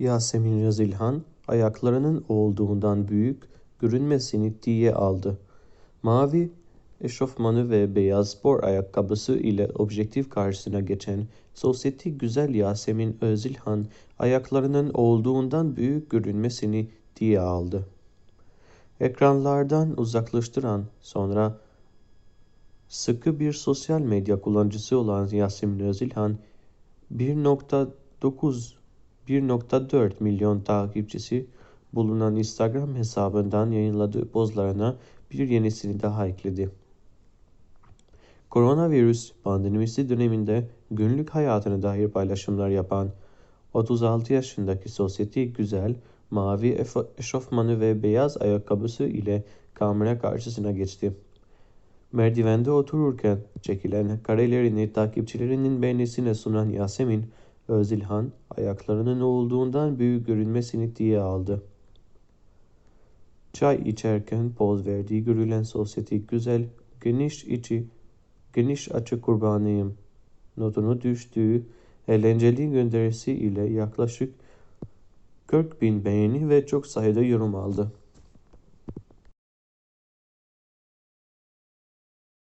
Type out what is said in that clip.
Yasemin Rezilhan ayaklarının olduğundan büyük görünmesini diye aldı. Mavi eşofmanı ve beyaz spor ayakkabısı ile objektif karşısına geçen sosyetik güzel Yasemin Özilhan ayaklarının olduğundan büyük görünmesini diye aldı. Ekranlardan uzaklaştıran sonra sıkı bir sosyal medya kullanıcısı olan Yasemin Özilhan 1.9 1.4 milyon takipçisi bulunan Instagram hesabından yayınladığı pozlarına bir yenisini daha ekledi. Koronavirüs pandemisi döneminde günlük hayatına dair paylaşımlar yapan 36 yaşındaki sosyetik güzel mavi eşofmanı ve beyaz ayakkabısı ile kamera karşısına geçti. Merdivende otururken çekilen karelerini takipçilerinin beğenisine sunan Yasemin Özilhan ayaklarının olduğundan büyük görünmesini diye aldı. Çay içerken poz verdiği görülen sosyetik güzel, geniş içi, geniş açı kurbanıyım. Notunu düştüğü eğlenceli gönderisi ile yaklaşık 40 bin beğeni ve çok sayıda yorum aldı.